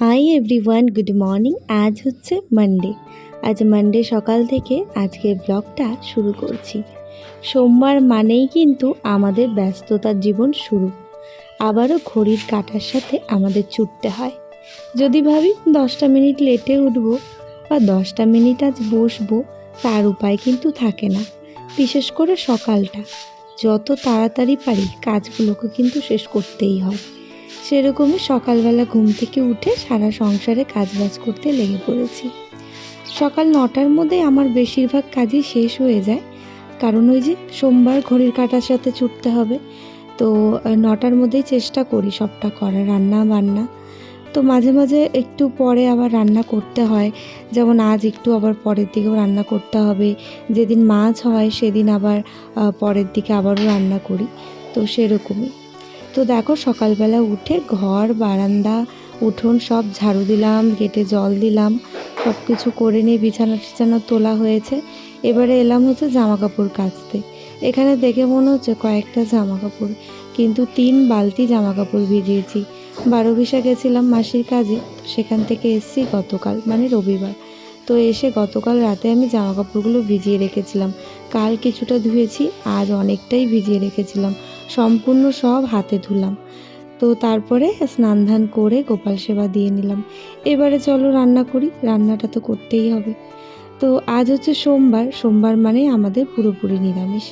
Hi everyone good morning আজ হচ্ছে Monday আজ মানডে সকাল থেকে আজকের ব্লগটা শুরু করছি। সোমবার মানেই কিন্তু আমাদের ব্যস্ততার জীবন শুরু। আবারও ঘড়ির কাটার সাথে আমাদের ছুটতে হয়। যদি ভাবি দশটা মিনিট লেটে উঠবো বা দশটা মিনিট আজ বসবো, তার উপায় কিন্তু থাকে না। বিশেষ করে সকালটা। যত তাড়াতাড়ি পারি, কাজগুলোকে কিন্তু শেষ করতেই হয়। সেরকমই সকালবেলা ঘুম থেকে উঠে সারা সংসারে কাজবাজ করতে লেগে পড়েছি। সকাল নটার মধ্যে আমার বেশিরভাগ কাজই শেষ হয়ে যায়। কারণ ওই যে সোমবার ঘড়ির কাটার সাথে ছুটতে হবে। তো নটার মধ্যেই চেষ্টা করি সবটা করা রান্না বান্না। তো মাঝে মাঝে একটু পরে আবার রান্না করতে হয়। যেমন আজ একটু আবার পরের দিকেও রান্না করতে হবে। যেদিন মাছ হয় সেদিন আবার পরের দিকে আবারও রান্না করি। তো সেরকমই। তো দেখো সকালবেলা উঠে ঘর, বারান্দা, উঠোন সব ঝাড়ু দিলাম, গেটে জল দিলাম সব কিছু করে নিয়ে বিছানা টিছানা তোলা হয়েছে। এবারে এলাম হচ্ছে জামা কাপড় কাচতে। এখানে দেখে মনে হচ্ছে কয়েকটা জামা কাপড় কিন্তু তিন বালতি জামা কাপড় ভিজিয়েছি। বারো বিশা গেছিলাম মাসির কাজে, সেখান থেকে এসছি গতকাল মানে রবিবার। তো এসে গতকাল রাতে আমি জামা কাপড়গুলো ভিজিয়ে রেখেছিলাম। কাল কিছুটা ধুয়েছি, আজ অনেকটাই ভিজিয়ে রেখেছিলাম। সম্পূর্ণ সব হাতে ধুলাম। তো তারপরে স্নান ধান করে গোপাল সেবা দিয়ে নিলাম। এবারে চলো রান্না করি, রান্নাটা তো করতেই হবে। তো আজ হচ্ছে সোমবার সোমবার মানে আমাদের পুরোপুরি নিরামিষ।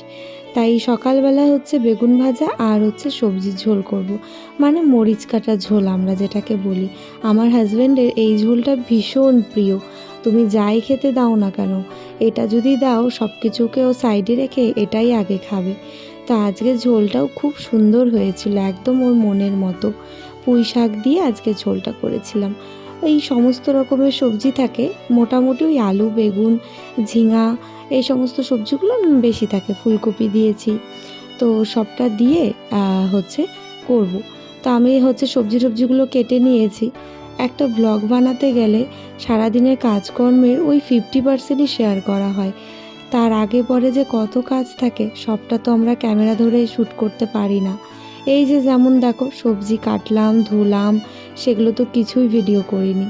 তাই সকালবেলা হচ্ছে বেগুন ভাজা আর হচ্ছে সবজির ঝোল করব। মানে মরিচ কাটা ঝোল আমরা যেটাকে বলি। আমার হাজব্যান্ডের এই ঝোলটা ভীষণ প্রিয়। তুমি যাই খেতে দাও না কেন, এটা যদি দাও সব কিছুকে ও সাইডে রেখে এটাই আগে খাবে। তো আজকে ঝোলটাও খুব সুন্দর হয়েছিল, একদম ওর মনের মতো। পুঁই শাক দিয়ে আজকে ঝোলটা করেছিলাম। এই সমস্ত রকমের সবজি থাকে, মোটামুটি ওই আলু, বেগুন, ঝিঙা, এই সমস্ত সবজিগুলো বেশি থাকে, ফুলকপি দিয়েছি। তো সবটা দিয়ে হচ্ছে করব। তো আমি হচ্ছে সবজি সবজিগুলো কেটে নিয়েছি। একটা ব্লগ বানাতে গেলে সারাদিনের কাজকর্মের ওই ফিফটি পার্সেন্টই শেয়ার করা হয়। তার আগে পরে যে কত কাজ থাকে, সবটা তো আমরা ক্যামেরা ধরে শ্যুট করতে পারি না। এই যে যেমন দেখো, সবজি কাটলাম, ধুলাম, সেগুলো তো কিছুই ভিডিও করিনি।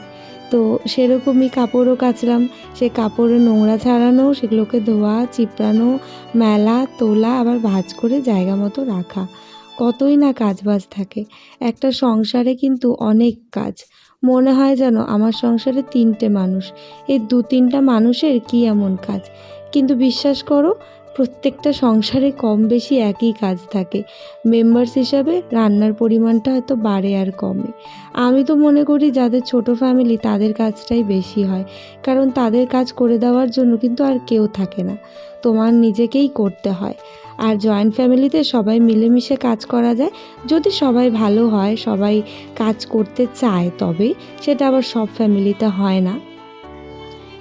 তো সেরকমই কাপড়ও কাচলাম, সে কাপড়ে নোংরা ছাড়ানো, সেগুলোকে ধোয়া, চিপড়ানো, মেলা, তোলা, আবার ভাঁজ করে জায়গা মতো রাখা। কতই না কাজ বাজ থাকে। একটা সংসারে কিন্তু অনেক কাজ। মনে হয় যেন আমার সংসারে তিনটে মানুষ। এই দু তিনটা মানুষের কি এমন কাজ? কিন্তু বিশ্বাস করো, প্রত্যেকটা সংসারে কম বেশি একই কাজ থাকে। মেম্বার্স হিসাবে রান্নার পরিমাণটা হয়তো বাড়ে আর কমে। আমি তো মনে করি যাদের ছোট ফ্যামিলি তাদের কাজটাই বেশি হয়। কারণ তাদের কাজ করে দেওয়ার জন্য কিন্তু আর কেউ থাকে না। তোমার নিজেকেই করতে হয়। আর জয়েন্ট ফ্যামিলিতে সবাই মিলেমিশে কাজ করা যায়। যদি সবাই ভালো হয়, সবাই কাজ করতে চায় তবে সেটা আবার সব ফ্যামিলিতে হয় না।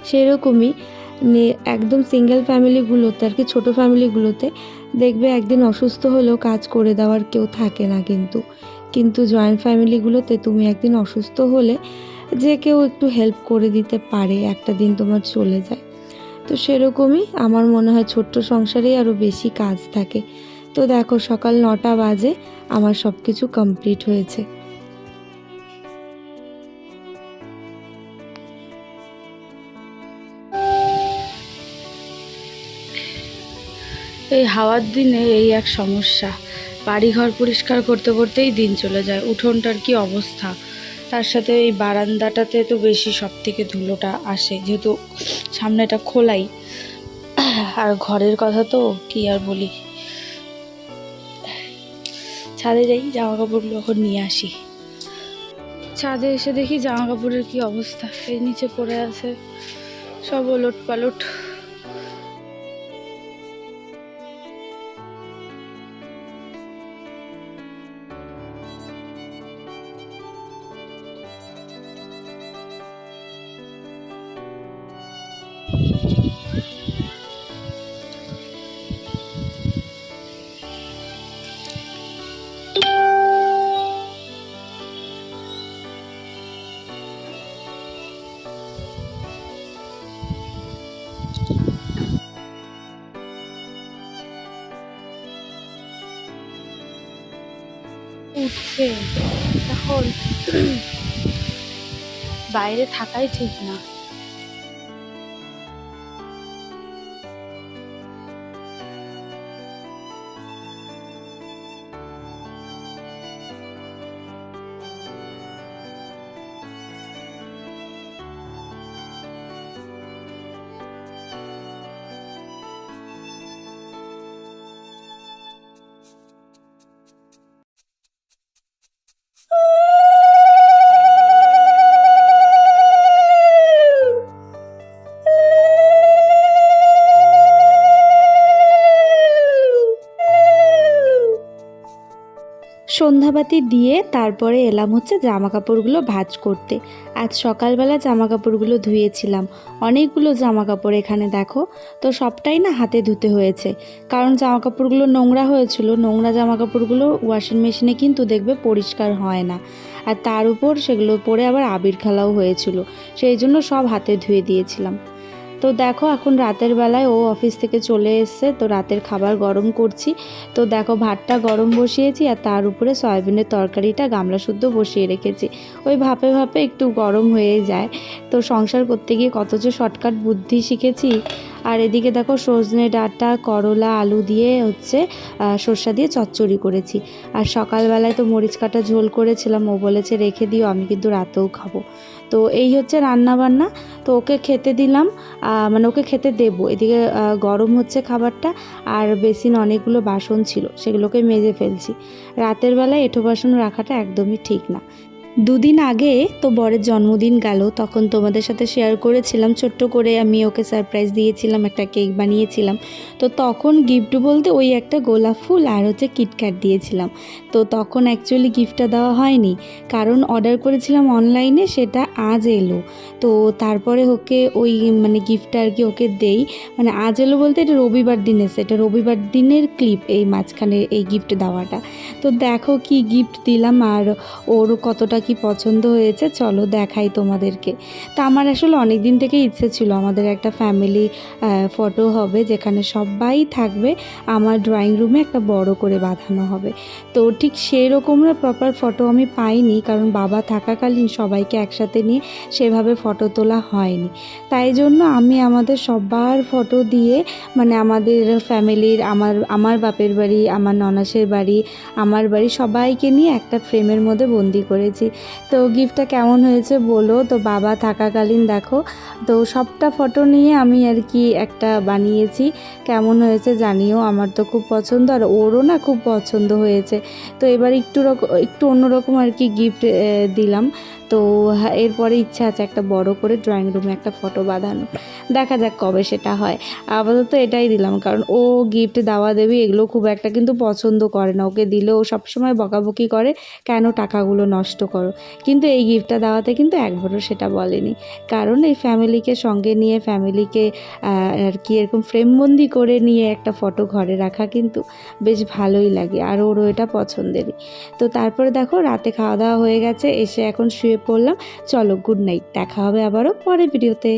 সেরকমই একদম সিঙ্গেল ফ্যামিলিগুলোতে আর কি ছোটো ফ্যামিলিগুলোতে দেখবে একদিন অসুস্থ হলেও কাজ করে দেওয়ার কেউ থাকে না কিন্তু। কিন্তু জয়েন্ট ফ্যামিলিগুলোতে তুমি একদিন অসুস্থ হলে যে কেউ একটু হেল্প করে দিতে পারে, একটা দিন তোমার চলে যায়। তো সেরকমই আমার মনে হয় ছোট্ট সংসারেই আরও বেশি কাজ থাকে। তো দেখো সকাল নটা বাজে, আমার সব কিছু কমপ্লিট হয়েছে। এই হাওয়ার দিনে এই এক সমস্যা। বাড়িঘর পরিষ্কার করতে করতেই দিন চলে যায়। উঠোনটার কি অবস্থা? তার সাথে এই বারান্দাটাতে তো বেশি সব থেকে ধুলোটা আসে, যেহেতু সামনেটা খোলাই। আর ঘরের কথা তো কি আর বলি। ছাদে যাই জামা কাপড়গুলো এখন নিয়ে আসি। ছাদে এসে দেখি জামা কাপড়ের কি অবস্থা। এই নিচে পড়ে আছে সব ওলট পালট উঠছে। এখন বাইরে থাকাই ঠিক না। সন্ধ্যাবাতি দিয়ে তারপরে এলাম হচ্ছে জামা কাপড়গুলো ভাঁজ করতে। আজ সকালবেলা জামা কাপড়গুলো ধুয়েছিলাম। অনেকগুলো জামা কাপড় এখানে দেখো, তো সবটাই না হাতে ধুতে হয়েছে। কারণ জামা কাপড়গুলো নোংরা হয়েছিল, নোংরা জামা কাপড়গুলো ওয়াশিং মেশিনে কিন্তু দেখবে পরিষ্কার হয় না। আর তার উপর সেগুলো পরে আবার আবির খেলাও হয়েছিল, সেই জন্য সব হাতে ধুয়ে দিয়েছিলাম। তো দেখো, এখন রাতের বেলায় ও অফিস থেকে চলে এসছে, তো রাতের খাবার গরম করছি। তো দেখো, ভাতটা গরম বসিয়েছি আর তার উপরে সয়াবিনের তরকারিটা গামলা শুদ্ধ বসিয়ে রেখেছি। ওই ভাপে ভাপে একটু গরম হয়ে যায়। তো সংসার করতে গিয়ে কত যে শর্টকাট বুদ্ধি শিখেছি। আর এদিকে দেখো সজনে ডাঁটা, করলা, আলু দিয়ে হচ্ছে সর্ষা দিয়ে চচ্চড়ি করেছি। আর সকালবেলায় তো মরিচ কাটা ঝোল করেছিলাম, ও বলেছে রেখে দিও, আমি কিন্তু রাতেও খাব। তো এই হচ্ছে রান্না বান্না তো ওকে খেতে দিলাম মানে ওকে খেতে দেবো। এদিকে গরম হচ্ছে খাবারটা, আর বেসিন অনেকগুলো বাসন ছিল, সেগুলোকে মেজে ফেলছি। রাতের বেলায় এঁঠো বাসন রাখাটা একদমই ঠিক না। দুদিন আগে তো বরের জন্মদিন গেল, তখন তোমাদের সাথে শেয়ার করেছিলাম, ছোট্ট করে আমি ওকে সারপ্রাইজ দিয়েছিলাম, একটা কেক বানিয়েছিলাম। তো তখন গিফট বলতে ওই একটা গোলাপ ফুল আর হচ্ছে কিটক্যাট দিয়েছিলাম। তো তখন অ্যাকচুয়ালি গিফটটা দেওয়া হয়নি, কারণ অর্ডার করেছিলাম অনলাইনে সেটা আজ এলো। তো তারপরে ওকে ওই মানে গিফটটা আর কি ওকে দেই। মানে আজ এলো বলতে এটা রবিবার দিন এসে এটা রবিবার দিনের ক্লিপ এই মাঝখানে এই গিফট দেওয়াটা। তো দেখো কি গিফট দিলাম আর ওর কতটা কি পছন্দ হয়েছে, চলো দেখাই তোমাদেরকে। তা আমার আসলে অনেক দিন থেকে ইচ্ছে ছিল, আমাদের একটা ফ্যামিলি ফটো হবে যেখানে সবাই থাকবে, আমার ড্রয়িং রুমে একটা বড় করে বাঁধানো হবে। তো ঠিক সেই রকমের প্রপার ফটো আমি পাইনি, কারণ বাবা থাকাকালীন সবাইকে একসাথে নিয়ে সেভাবে ফটো তোলা হয়নি। তাই জন্য আমি আমাদের সবার ফটো দিয়ে মানে আমাদের ফ্যামিলির আমার আমার বাপের বাড়ি, আমার ননাসের বাড়ি, আমার বাড়ি সবাইকে নিয়ে একটা ফ্রেমের মধ্যে বন্দি করেছি। তো গিফটটা কেমন হয়েছে বলো? তো বাবা থাকাকালীন দেখো, তো সবটা ফটো নিয়ে আমি আর কি একটা বানিয়েছি। কেমন হয়েছে জানিও, আমার তো খুব পছন্দ, আর ওরও না খুব পছন্দ হয়েছে। তো এবার একটু রকম একটু অন্যরকম আর কি গিফট দিলাম। তো হ্যাঁ, এরপরে ইচ্ছা আছে একটা বড় করে ড্রয়িং রুমে একটা ফটো বাঁধানো। দেখা যাক কবে সেটা হয়। আপাতত এটাই দিলাম কারণ ও গিফট দেওয়া দেবে এগুলো খুব একটা কিন্তু পছন্দ করে না। ওকে দিলে ও সবসময় বকাবকি করে কেন টাকাগুলো নষ্ট করো? কিন্তু এই গিফটটা দেওয়াতে কিন্তু একবারও সেটা বলেনি। কারণ এই ফ্যামিলিকে সঙ্গে নিয়ে ফ্যামিলিকে আর কি এরকম ফ্রেমবন্দি করে নিয়ে একটা ফটো ঘরে রাখা কিন্তু বেশ ভালোই লাগে আর ওরও এটা পছন্দেরই। তো তারপরে দেখো রাতে খাওয়া দাওয়া হয়ে গেছে এসে এখন শুয়ে পড়লাম। চলো গুড নাইট দেখা হবে আবারও পরের ভিডিওতে